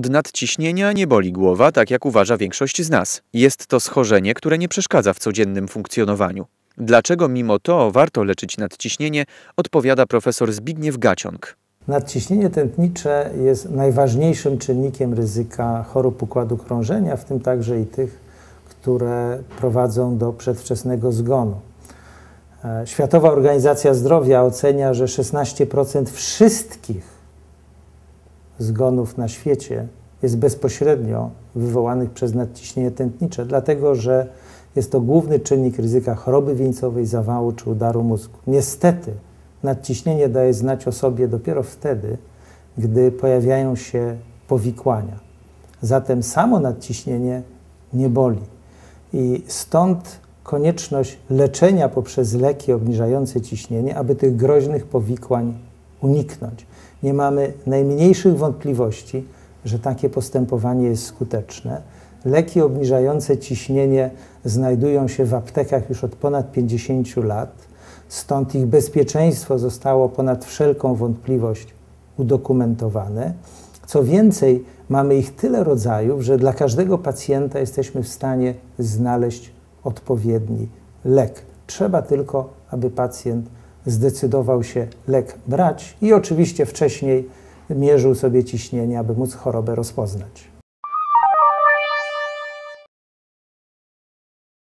Od nadciśnienia nie boli głowa, tak jak uważa większość z nas. Jest to schorzenie, które nie przeszkadza w codziennym funkcjonowaniu. Dlaczego mimo to warto leczyć nadciśnienie, odpowiada profesor Zbigniew Gaciąg. Nadciśnienie tętnicze jest najważniejszym czynnikiem ryzyka chorób układu krążenia, w tym także i tych, które prowadzą do przedwczesnego zgonu. E, Światowa Organizacja Zdrowia ocenia, że 16% wszystkich zgonów na świecie jest bezpośrednio wywołanych przez nadciśnienie tętnicze, dlatego że jest to główny czynnik ryzyka choroby wieńcowej, zawału czy udaru mózgu. Niestety nadciśnienie daje znać o sobie dopiero wtedy, gdy pojawiają się powikłania. Zatem samo nadciśnienie nie boli. I stąd konieczność leczenia poprzez leki obniżające ciśnienie, aby tych groźnych powikłań uniknąć. Nie mamy najmniejszych wątpliwości, że takie postępowanie jest skuteczne. Leki obniżające ciśnienie znajdują się w aptekach już od ponad 50 lat, stąd ich bezpieczeństwo zostało ponad wszelką wątpliwość udokumentowane. Co więcej, mamy ich tyle rodzajów, że dla każdego pacjenta jesteśmy w stanie znaleźć odpowiedni lek. Trzeba tylko, aby pacjent zdecydował się lek brać i oczywiście wcześniej mierzył sobie ciśnienie, aby móc chorobę rozpoznać.